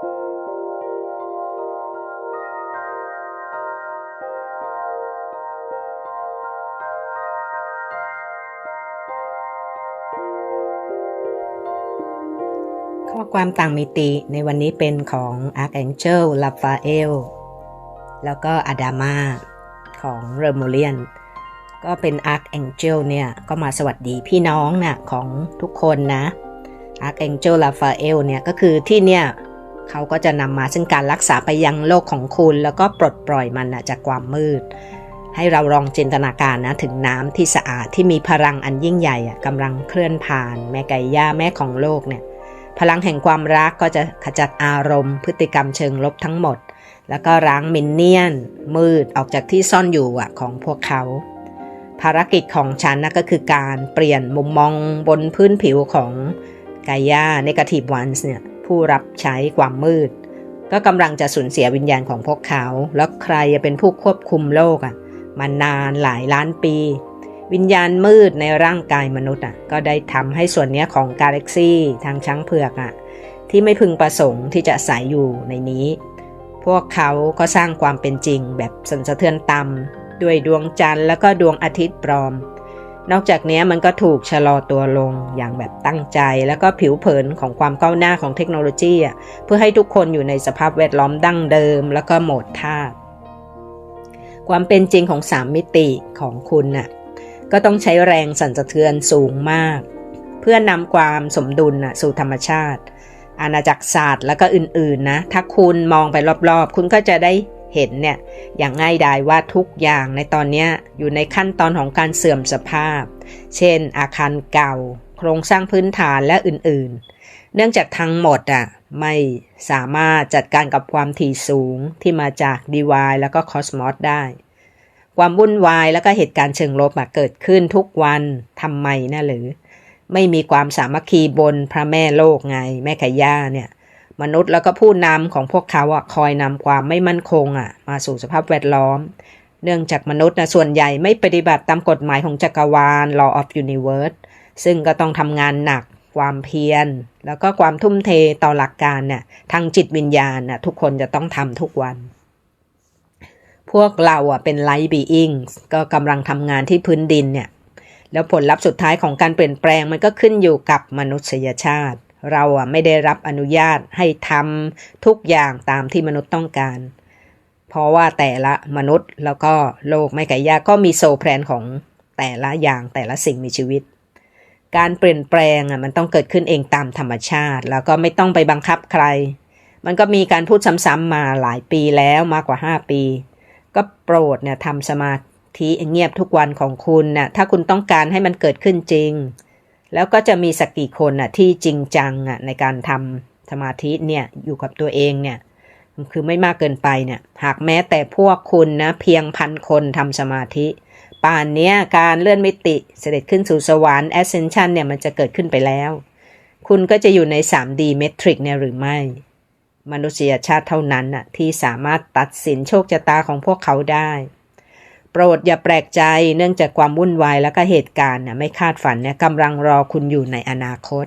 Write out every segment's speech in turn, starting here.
ข้อความต่างมิติในวันนี้เป็นของ Archangel Raphael แล้วก็ Adama ของ r e m o l i a n ก็เป็น Archangel เนี่ย ก็มาสวัสดีพี่น้องน่ะของทุกคนนะ Archangel Raphael เนี่ย ก็คือที่เนี่ย เขาก็จะนำมาซึ่งการรักษาไปยังโลกของคุณ แล้วก็ปลดปล่อยมันจากความมืด ให้เราลองจินตนาการนะถึงน้ำที่สะอาดที่มีพลังอันยิ่งใหญ่กำลังเคลื่อนผ่าน แม่ไก่ย่าแม่ของโลกเนี่ยพลังแห่งความรักก็จะขจัดอารมณ์ พฤติกรรมเชิงลบทั้งหมด แล้วก็ล้างมินเนี่ยน มืดออกจากที่ซ่อนอยู่ของพวกเขา ภารกิจของฉันนะก็คือการเปลี่ยนมุมมองบนพื้นผิวของกายาเนกาทีฟวันส์เนี่ย ผู้รับใช้ความมืด ก็กำลังจะสูญเสียวิญญาณของพวกเขา แล้วใครจะเป็นผู้ควบคุมโลกอะมานานหลายล้านปี วิญญาณมืดในร่างกายมนุษย์อะก็ได้ทำให้ส่วนนี้ของกาแล็กซี่ทางช้างเผือกอะที่ไม่พึงประสงค์ที่จะใส่อยู่ในนี้ พวกเขาก็สร้างความเป็นจริงแบบสันสะเทือนต่ำด้วยดวงจันทร์แล้วก็ดวงอาทิตย์ปลอม นอกจากนี้มันก็ถูกชะลอตัวลงอย่างแบบตั้งใจ แล้วก็ผิวเผินของความก้าวหน้าของเทคโนโลยีอะเพื่อให้ทุกคนอยู่ในสภาพแวดล้อมดั้งเดิม แล้วก็โหมดธาตุความเป็นจริงของสามมิติของคุณน่ะก็ต้องใช้แรงสั่นสะเทือนสูงมาก เพื่อนำความสมดุลน่ะสู่ธรรมชาติ อาณาจักรศาสตร์แล้วก็อื่นๆนะถ้าคุณมองไปรอบๆ คุณก็จะได้ เห็นเนี่ยอย่างง่ายดายว่าทุกอย่างในตอนนี้อยู่ในขั้นตอนของการเสื่อมสภาพ เช่น อาคารเก่า โครงสร้างพื้นฐานและอื่นๆ เนื่องจากทั้งหมดอะไม่สามารถจัดการกับความถี่สูงที่มาจากดีวายแล้วก็คอสมอสได้ ความวุ่นวายแล้วก็เหตุการณ์เชิงลบเกิดขึ้นทุกวันทำไมนะหรือ ไม่มีความสามัคคีบนพระแม่โลกไงแม่ขย่าเนี่ย มนุษย์แล้วก็ผู้นำของพวกเขาอะคอยนำความไม่มั่นคงอะมาสู่สภาพแวดล้อม เนื่องจากมนุษย์นะส่วนใหญ่ไม่ปฏิบัติตามกฎหมายของจักรวาล law of universe ซึ่งก็ต้องทำงานหนัก ความเพียร แล้วก็ความทุ่มเทต่อหลักการเนี่ยทางจิตวิญญาณน่ะทุกคนจะต้องทำทุกวัน พวกเราอะเป็น light being ก็กำลังทำงานที่พื้นดินเนี่ยแล้วผลลัพธ์สุดท้ายของการเปลี่ยนแปลงมันก็ขึ้นอยู่กับมนุษยชาติ เราอะไม่ได้รับอนุญาตให้ทำทุกอย่างตามที่มนุษย์ต้องการ เพราะว่าแต่ละมนุษย์แล้วก็โลกไม่ไก่ยาก็มีโซแพลนของแต่ละอย่างแต่ละสิ่งมีชีวิต การเปลี่ยนแปลงอะมันต้องเกิดขึ้นเองตามธรรมชาติ แล้วก็ไม่ต้องไปบังคับใคร มันก็มีการพูดซ้ำๆมาหลายปีแล้วมากกว่า 5 ปี ก็โปรดเนี่ยทำสมาธิเงียบทุกวันของคุณน่ะถ้าคุณต้องการให้มันเกิดขึ้นจริง แล้วก็จะมีสักกี่คนน่ะที่จริงจังอะในการทำสมาธิเนี่ยอยู่กับตัวเองเนี่ยคือไม่มากเกินไปเนี่ยหากแม้แต่พวกคุณนะเพียงพันคนทำสมาธิ ป่านนี้การเลื่อนมิติเสด็จขึ้นสู่สวรรค์ ascension เนี่ยมันจะเกิดขึ้นไปแล้ว คุณก็จะอยู่ใน 3D metric เนี่ยหรือไม่ มนุษยชาติเท่านั้นน่ะที่สามารถตัดสินโชคชะตาของพวกเขาได้ โปรดอย่าแปลกใจเนื่องจากความวุ่นวายและก็เหตุการณ์น่ะไม่คาดฝันเนี่ยกำลังรอคุณอยู่ในอนาคต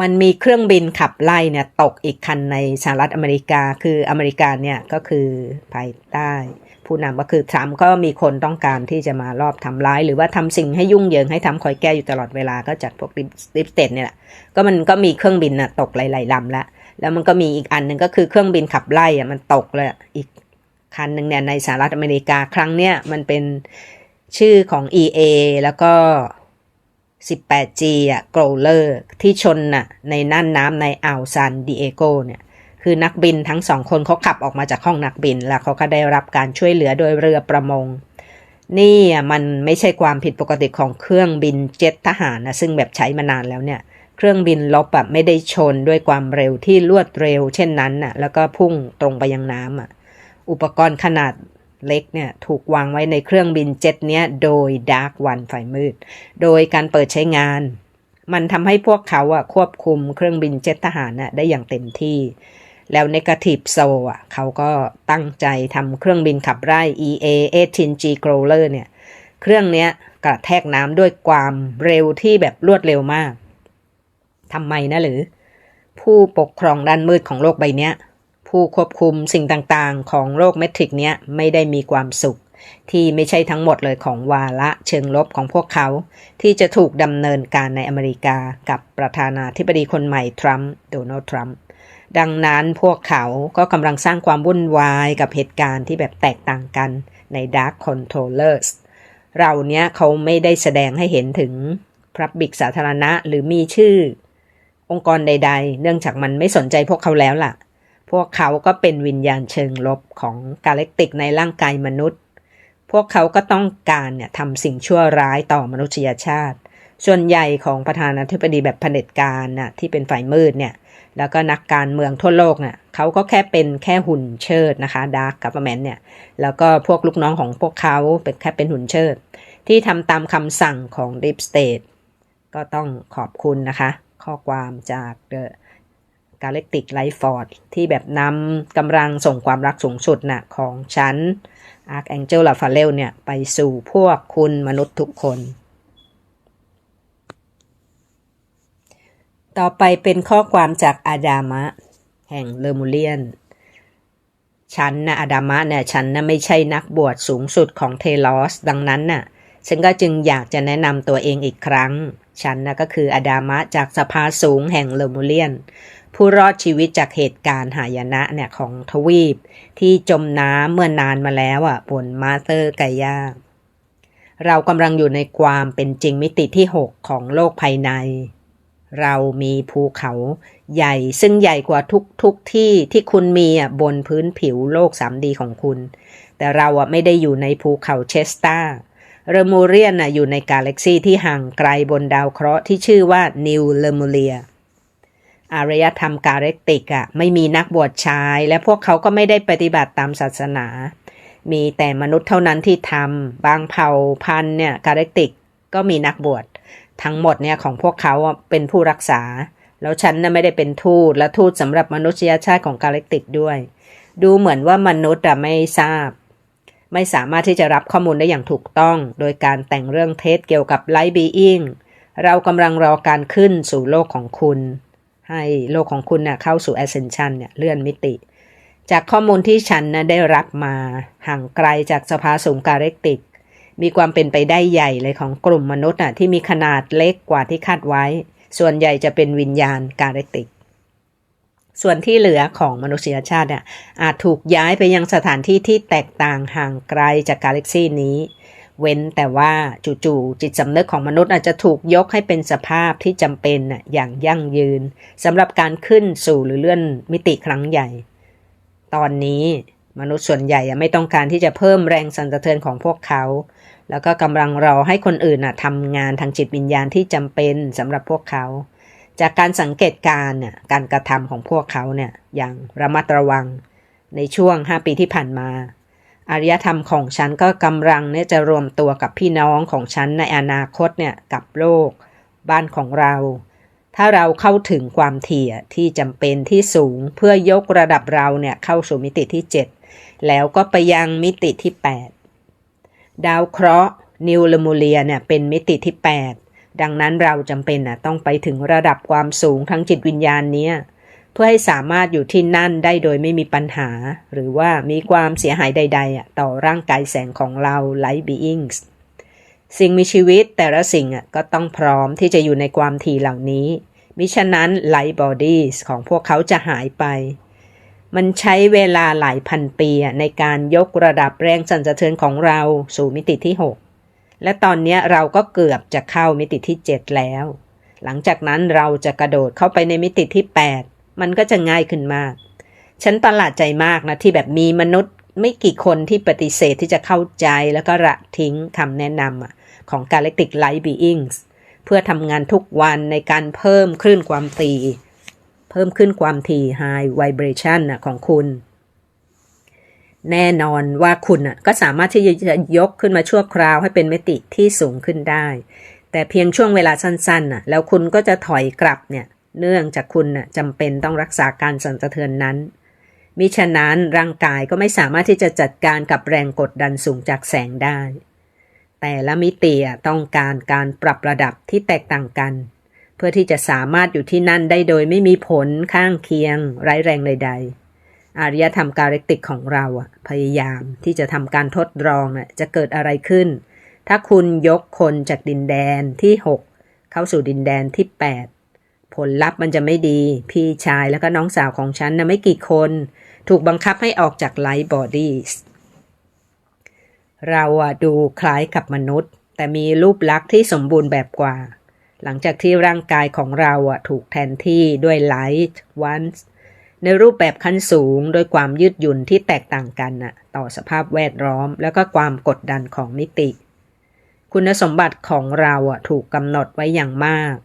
มันมีเครื่องบินขับไล่เนี่ยตกอีกคันในสหรัฐอเมริกาคืออเมริกาเนี่ยก็คือภายใต้ ผู้นำก็คือทรัมป์ก็มีคนต้องการที่จะมารอบทำร้าย หรือว่าทำสิ่งให้ยุ่งเหยิงให้ทำคอยแก้อยู่ตลอดเวลาก็จัดพวกดิฟสเตทเนี่ยแหละก็มันก็มีเครื่องบินน่ะตกหลายๆลำแล้วแล้วมันก็มีอีกอันหนึ่งก็คือเครื่องบินขับไล่อะมันตกเลยอีก คันหนึ่งเนี่ยในสหรัฐอเมริกาครั้งเนี้ยมันเป็นชื่อของ EA แล้วก็ 18G อะ Growler ที่ชนน่ะในน่านน้ำในอ่าวซานดิเอโกเนี่ยคือนักบินทั้งสองคนเขาขับออกมาจากห้องนักบิน แล้วเขาก็ได้รับการช่วยเหลือโดยเรือประมง นี่มันไม่ใช่ความผิดปกติของเครื่องบินเจ็ตทหารนะซึ่งแบบใช้มานานแล้วเนี่ยเครื่องบินลบอะไม่ได้ชนด้วยความเร็วที่รวดเร็ว เช่นนั้นน่ะแล้วก็พุ่งตรงไปยังน้ำอะ อุปกรณ์ขนาดเล็กเนี่ยถูกวางไว้ในเครื่องบินเจ็ตเนี้ยโดยดาร์กวันไฟมืด โดยการเปิดใช้งาน มันทำให้พวกเขาอะควบคุมเครื่องบินเจ็ตทหารอะได้อย่างเต็มที่ แล้วในกาทีฟโซอะเขาก็ตั้งใจทำเครื่องบินขับไล่ EA 18G Growler เนี่ยเครื่องเนี้ยกระแทกน้ำด้วยความเร็วที่แบบรวดเร็วมากทำไมนะหรือ ผู้ปกครองด้านมืดของโลกใบเนี้ย ผู้ควบคุมสิ่งต่างๆ ของโลกเมทริกเนี้ยไม่ได้มีความสุข ที่ไม่ใช่ทั้งหมดเลยของวาระเชิงลบของพวกเขา ที่จะถูกดำเนินการในอเมริกากับประธานาธิบดีคนใหม่ทรัมป์โดนัลด์ทรัมป์ดังนั้นพวกเขาก็กำลังสร้างความวุ่นวายกับเหตุการณ์ที่แบบแตกต่างกันใน Dark Controllers เราเนี้ยเขาไม่ได้แสดงให้เห็นถึงพรับบิกสาธารณะหรือมีชื่อ องค์กรใด ๆ เนื่องจากมันไม่สนใจพวกเขาแล้วล่ะ พวกเขาก็เป็นวิญญาณเชิงลบของกาแล็กติกในร่างกายมนุษย์ พวกเขาก็ต้องการเนี่ยทำสิ่งชั่วร้ายต่อมนุษยชาติ ส่วนใหญ่ของประธานาธิบดีแบบเผด็จการน่ะที่เป็นฝ่ายมืดเนี่ย แล้วก็นักการเมืองทั่วโลกเนี่ยเขาก็แค่เป็นแค่หุ่นเชิดนะคะดาร์กกั v เ r น m เนี่ย แล้วก็พวกลูกน้องของพวกเขาเป็นแค่เป็นหุ่นเชิด ที่ทำตามคำสั่งของ Deep State ก็ต้องขอบคุณนะคะ ข้อความจาก The Galactic Life Force ที่แบบนำกำลังส่งความรักสูงสุดนะ่ะของฉัน Archangel Raphael เนี่ย ไปสู่พวกคุณมนุษย์ทุกคน ต่อไปเป็นข้อความจากอาดามะ แห่งเลอร์มูเลียน ฉันนะอาดามะเนี่ยฉันนะไม่ใช่นักบวชสูงสุดของเทลอส ดังนั้นน่ะฉันก็จึงอยากจะแนะนำตัวเองอีกครั้ง ฉันนะก็คืออาดามะจากสภาสูงแห่งเลอร์มูเลียน ผู้รอดชีวิตจากเหตุการณ์หายนะเนี่ยของทวีป ที่จมน้ำเมื่อนานมาแล้วอะบนมาเตอร์ไกยาเรากำลังอยู่ในความเป็นจริงมิติที่ 6 ของโลกภายใน เรามีภูเขาใหญ่ซึ่งใหญ่กว่าทุกทุกที่ที่คุณมีอะบนพื้นผิวโลก 3D ของคุณ แต่เราอะไม่ได้อยู่ในภูเขาเชสตาเรมูเรียนน่ะอยู่ในกาแล็กซีที่ห่างไกลบนดาวเคราะห์ที่ชื่อว่านิวเลมูเลีย อารยธรรมกาแล็กติกอะไม่มีนักบวชชาย และพวกเขาก็ไม่ได้ปฏิบัติตามศาสนา มีแต่มนุษย์เท่านั้นที่ทำบางเผ่าพันธุ์เนี่ยกาแล็กติกก็มีนักบวชทั้งหมดเนี่ยของพวกเขาเป็นผู้รักษา แล้วฉันน่ะไม่ได้เป็นทูตและทูตสำหรับมนุษยชาติของกาแล็กติกด้วย ดูเหมือนว่ามนุษย์อะไม่ทราบ ไม่สามารถที่จะรับข้อมูลได้อย่างถูกต้อง โดยการแต่งเรื่องเท็จเกี่ยวกับไลฟ์บีอิงเรากำลังรอการขึ้นสู่โลกของคุณ ให้โลกของคุณเน่ยเข้าสู่ ascension เนี่ยเลื่อนมิติ จากข้อมูลที่ฉันนะได้รับมาห่างไกลจากสภาสูงกาแล็กติก มีความเป็นไปได้ใหญ่เลยของกลุ่มมนุษย์น่ะที่มีขนาดเล็กกว่าที่คาดไว้ ส่วนใหญ่จะเป็นวิญญาณกาแล็กติก ส่วนที่เหลือของมนุษยชาติเนี่ยอาจถูกย้ายไปยังสถานที่ที่แตกต่างห่างไกลจากกาแล็กซีนี้ เว้นแต่ว่าจู่ๆจิตสำนึกของมนุษย์อาจจะถูกยกให้เป็นสภาพที่จำเป็นน่ะอย่างยั่งยืนสำหรับการขึ้นสู่หรือเลื่อนมิติครั้งใหญ่ ตอนนี้มนุษย์ส่วนใหญ่ไม่ต้องการที่จะเพิ่มแรงสั่นสะเทือนของพวกเขา แล้วก็กำลังรอให้คนอื่นน่ะทำงานทางจิตวิญญาณที่จำเป็นสำหรับพวกเขา จากการสังเกตการเนี่ยการกระทำของพวกเขาเนี่ยอย่างระมัดระวังในช่วง 5 ปีที่ผ่านมา อารยธรรมของฉันก็กำลังเนี่ยจะรวมตัวกับพี่น้องของฉันในอนาคตเนี่ยกับโลก บ้านของเรา ถ้าเราเข้าถึงความถี่อะที่จำเป็นที่สูงเพื่อยกระดับเราเนี่ยเข้าสู่มิติที่ 7 แล้วก็ไปยังมิติที่ 8 ดาวเคราะห์นิวลมูเลียเนี่ยเป็นมิติที่ 8 ดังนั้นเราจำเป็นนะต้องไปถึงระดับความสูงทั้งจิตวิญญาณเนี้ย พื่อให้สามารถอยู่ที่นั่นได้โดยไม่มีปัญหา หรือว่ามีความเสียหายใด ๆ ต่อร่างกายแสงของเราไลท์บีอิงส์สิ่งมีชีวิตแต่ละสิ่งก็ต้องพร้อมที่จะอยู่ในความถี่เหล่านี้มิฉะนั้นไลท์บอดี้ของพวกเขาจะหายไป มันใช้เวลาหลายพันปีในการยกระดับแรงสั่นสะเทือนของเราสู่มิติที่ 6 และตอนนี้เราก็เกือบจะเข้ามิติที่ 7 แล้ว หลังจากนั้นเราจะกระโดดเข้าไปในมิติที่ 8 มันก็จะง่ายขึ้นมาก ฉันประหลาดใจมากนะที่แบบมีมนุษย์ไม่กี่คนที่ปฏิเสธที่จะเข้าใจแล้วก็ละทิ้งคำแนะนำอะของ Galactic Light Beings เพื่อทำงานทุกวันในการเพิ่มคลื่นความถี่เพิ่มขึ้นความถี่ High Vibration น่ะของคุณ แน่นอนว่าคุณน่ะก็สามารถที่จะยกขึ้นมาชั่วคราวให้เป็นมิติที่สูงขึ้นได้ แต่เพียงช่วงเวลาสั้นๆน่ะแล้วคุณก็จะถอยกลับเนี่ย เนื่องจากคุณน่ะจำเป็นต้องรักษาการสั่นสะเทือนนั้น มิฉะนั้นร่างกายก็ไม่สามารถที่จะจัดการกับแรงกดดันสูงจากแสงได้ แต่ละมิติอะต้องการการปรับระดับที่แตกต่างกัน เพื่อที่จะสามารถอยู่ที่นั่นได้โดยไม่มีผลข้างเคียง ร้ายแรงใดๆอารยธรรมการเรติกของเราอะพยายามที่จะทำการทดลองน่ะจะเกิดอะไรขึ้น ถ้าคุณยกคนจากดินแดนที่ 6 เข้าสู่ดินแดนที่ 8 ผลลัพธ์มันจะไม่ดี พี่ชายแล้วก็น้องสาวของฉันนะไม่กี่คน ถูกบังคับให้ออกจากไลท์บอดี้เราอะดูคล้ายกับมนุษย์ แต่มีรูปลักษณ์ที่สมบูรณ์แบบกว่า หลังจากที่ร่างกายของเราอะถูกแทนที่ด้วยไลท์วันในรูปแบบขั้นสูงโดยความยืดหยุ่นที่แตกต่างกันน่ะต่อสภาพแวดล้อม แล้วก็ความกดดันของมิติ คุณสมบัติของเราอะถูกกำหนดไว้อย่างมาก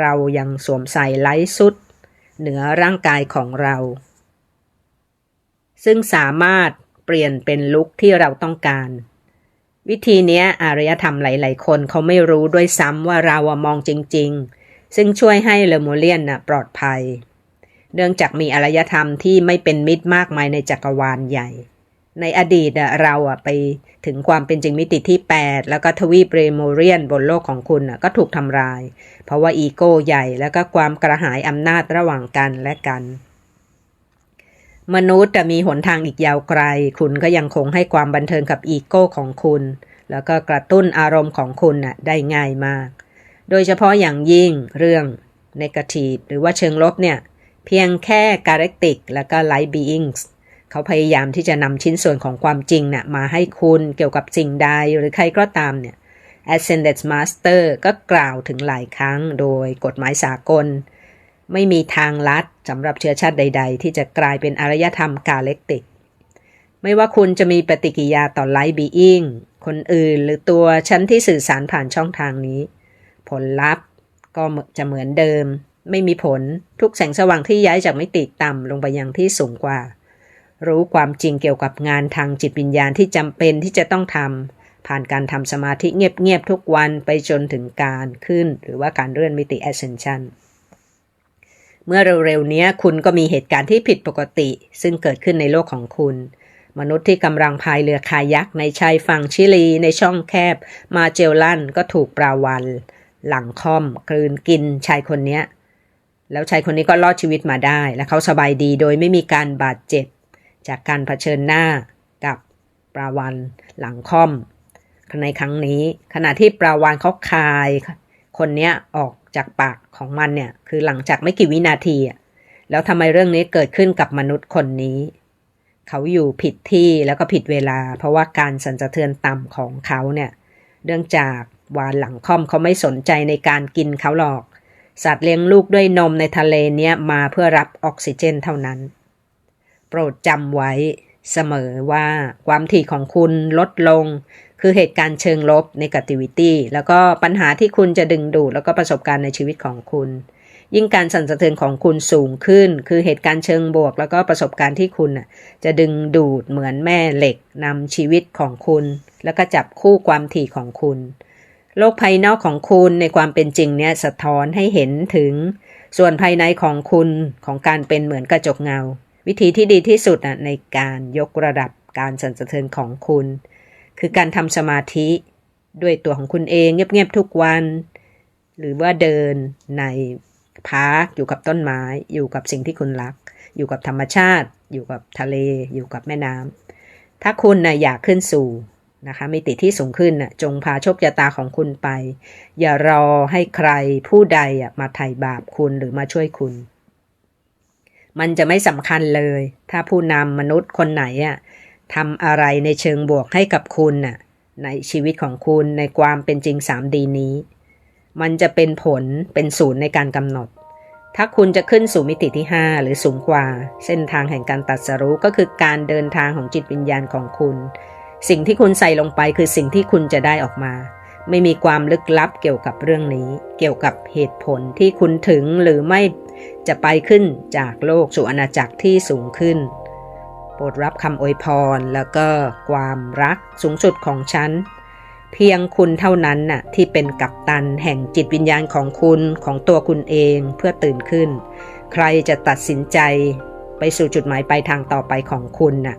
เรายังสวมใส่ไลท์สุด เหนือร่างกายของเรา ซึ่งสามารถเปลี่ยนเป็นลุคที่เราต้องการ วิธีนี้อารยธรรมหลาย ๆ คนเขาไม่รู้ด้วยซ้ำว่าเรามองจริง ๆ ซึ่งช่วยให้เลโมเลียนน่ะปลอดภัย เนื่องจากมีอารยธรรมที่ไม่เป็นมิตรมากมายในจักรวาลใหญ่ ในอดีตเราไปถึงความเป็นจริงมิติที่ 8 แล้วก็ทวีปเรโมเรียนบนโลกของคุณก็ถูกทำลาย เพราะว่าอีโก้ใหญ่แล้วก็ความกระหายอำนาจระหว่างกันและกัน มนุษย์แต่มีหนทางอีกยาวไกล คุณก็ยังคงให้ความบันเทิงกับอีโก้ของคุณ แล้วก็กระตุ้นอารมณ์ของคุณได้ง่ายมาก โดยเฉพาะอย่างยิ่งเรื่อง negative หรือว่าเชิงลบเนี่ยเพียงแค่ galactic แล้วก็ light beings เขาพยายามที่จะนำชิ้นส่วนของความจริงน่ะมาให้คุณเกี่ยวกับสิ่งใดหรือใครก็ตามเนี่ย Ascended Master ก็กล่าวถึงหลายครั้งโดยกฎหมายสากล ไม่มีทางลัดสำหรับเชื้อชาติใด ๆ ที่จะกลายเป็นอารยธรรมกาเล็กติก ไม่ว่าคุณจะมีปฏิกิริยาต่อไลฟ์บีอิงคนอื่นหรือตัวฉันที่สื่อสารผ่านช่องทางนี้ ผลลัพธ์ก็จะเหมือนเดิม ไม่มีผลทุกแสงสว่างที่ย้ายจากมิติต่ำลงไปยังที่สูงกว่า รู้ความจริงเกี่ยวกับงานทางจิตวิญญาณที่จำเป็นที่จะต้องทำผ่านการทำสมาธิเงียบๆทุกวันไปจนถึงการขึ้น หรือว่าการเลื่อนมิติ ascension เมื่อเร็วๆนี้คุณก็มีเหตุการณ์ที่ผิดปกติ ซึ่งเกิดขึ้นในโลกของคุณ มนุษย์ที่กำลังพายเรือคายักในชายฝั่งชิลี ในช่องแคบ มาเจลลันก็ถูกปลาวัน หลังค่อม กลืนกินชายคนนี้แล้วชายคนนี้ก็รอดชีวิตมาได้ และเขาสบายดีโดยไม่มีการบาดเจ็บ จากการเผชิญหน้ากับปลาวันหลังค่อม ในครั้งนี้ขณะที่ปลาวานเขาคาย คนเนี้ยออกจากปากของมันเนี่ย คือหลังจากไม่กี่วินาทีแล้วทำไมเรื่องนี้เกิดขึ้นกับมนุษย์คนนี้ เขาอยู่ผิดที่แล้วก็ผิดเวลา เพราะว่าการสั่นสะเทือนต่ำของเขาเนี่ยเนื่องจากวานหลังค่อมเขาไม่สนใจในการกินเขาหรอก สัตว์เลี้ยงลูกด้วยนมในทะเลเนี้ยมาเพื่อรับออกซิเจนเท่านั้น โปรดจำไว้ เสมอว่าความถี่ของคุณลดลง คือเหตุการณ์เชิงลบ negativity แล้วก็ปัญหาที่คุณจะดึงดูดแล้วก็ประสบการณ์ในชีวิตของคุณ ยิ่งการสั่นสะเทือนของคุณสูงขึ้น คือเหตุการณ์เชิงบวก แล้วก็ประสบการณ์ที่คุณจะดึงดูดเหมือนแม่เหล็กนำชีวิตของคุณ แล้วก็จับคู่ความถี่ของคุณโลกภายนอกของคุณในความเป็นจริงเนี่ยสะท้อนให้เห็นถึง ส่วนภายในของคุณของการเป็นเหมือนกระจกเงา วิธีที่ดีที่สุดในการยกระดับการสั่นสะเทือนของคุณ คือการทำสมาธิด้วยตัวของคุณเองเงียบๆทุกวัน หรือว่าเดินในพาร์คอยู่กับต้นไม้ อยู่กับสิ่งที่คุณรัก อยู่กับธรรมชาติ อยู่กับทะเล อยู่กับแม่น้ำถ้าคุณนะอยากขึ้นสู่นะคะมิติที่สูงขึ้นนะจงพาโชคชะตาของคุณไป อย่ารอให้ใครผู้ใดมาไถ่บาปคุณหรือมาช่วยคุณ มันจะไม่สำคัญเลย ถ้าผู้นำมนุษย์คนไหนอะทำอะไรในเชิงบวกให้กับคุณน่ะในชีวิตของคุณในความเป็นจริง 3D นี้ มันจะเป็นผลเป็นศูนย์ในการกำหนด ถ้าคุณจะขึ้นสู่มิติที่ 5 หรือสูงกว่า เส้นทางแห่งการตัดสรู้ก็คือการเดินทางของจิตวิญญาณของคุณ สิ่งที่คุณใส่ลงไปคือสิ่งที่คุณจะได้ออกมา ไม่มีความลึกลับเกี่ยวกับเรื่องนี้ เกี่ยวกับเหตุผลที่คุณถึงหรือไม่ จะไปขึ้นจากโลกสู่อาณาจักรที่สูงขึ้น โปรดรับคำอวยพรแล้วก็ความรักสูงสุดของฉัน เพียงคุณเท่านั้นน่ะที่เป็นกัปตันแห่งจิตวิญญาณของคุณของตัวคุณเองเพื่อตื่นขึ้น ใครจะตัดสินใจไปสู่จุดหมายปลายทางต่อไปของคุณน่ะ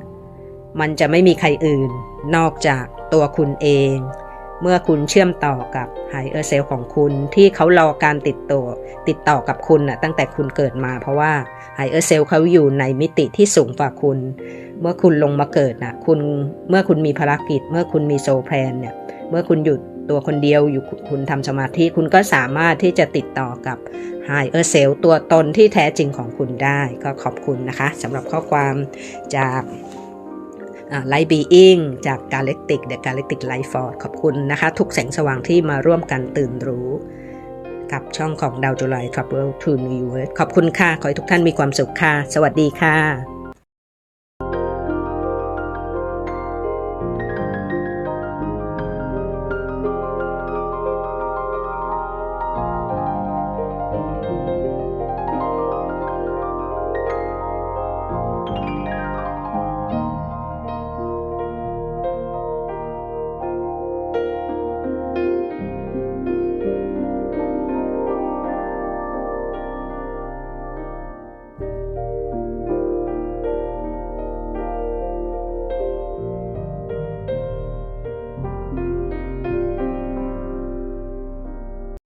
มันจะไม่มีใครอื่น นอกจากตัวคุณเอง เมื่อคุณเชื่อมต่อกับ Higher Self ของคุณที่เขารอการติดต่อติดต่อกับคุณน่ะตั้งแต่คุณเกิดมาเพราะว่า Higher Self เขาอยู่ในมิติที่สูงกว่าคุณ เมื่อคุณลงมาเกิดน่ะคุณเมื่อคุณมีภารกิจ เมื่อคุณมีโซแพลนเนี่ยเมื่อคุณหยุดตัวคนเดียวอยู่คุณทำสมาธิคุณก็สามารถที่จะติดต่อกับ Higher Self ตัวตนที่แท้จริงของคุณได้ ก็ขอบคุณนะคะสำหรับข้อความจาก ไลท์บีอิงจากกาเล็กติกเดอะกาเล็กติกไลฟ์ฟอร์ดขอบคุณนะคะ ทุกแสงสว่างที่มาร่วมกันตื่นรู้ กับช่องของดาวจุไล Trouble to New Universe ขอบคุณค่ะ ขอให้ทุกท่านมีความสุขค่ะ สวัสดีค่ะ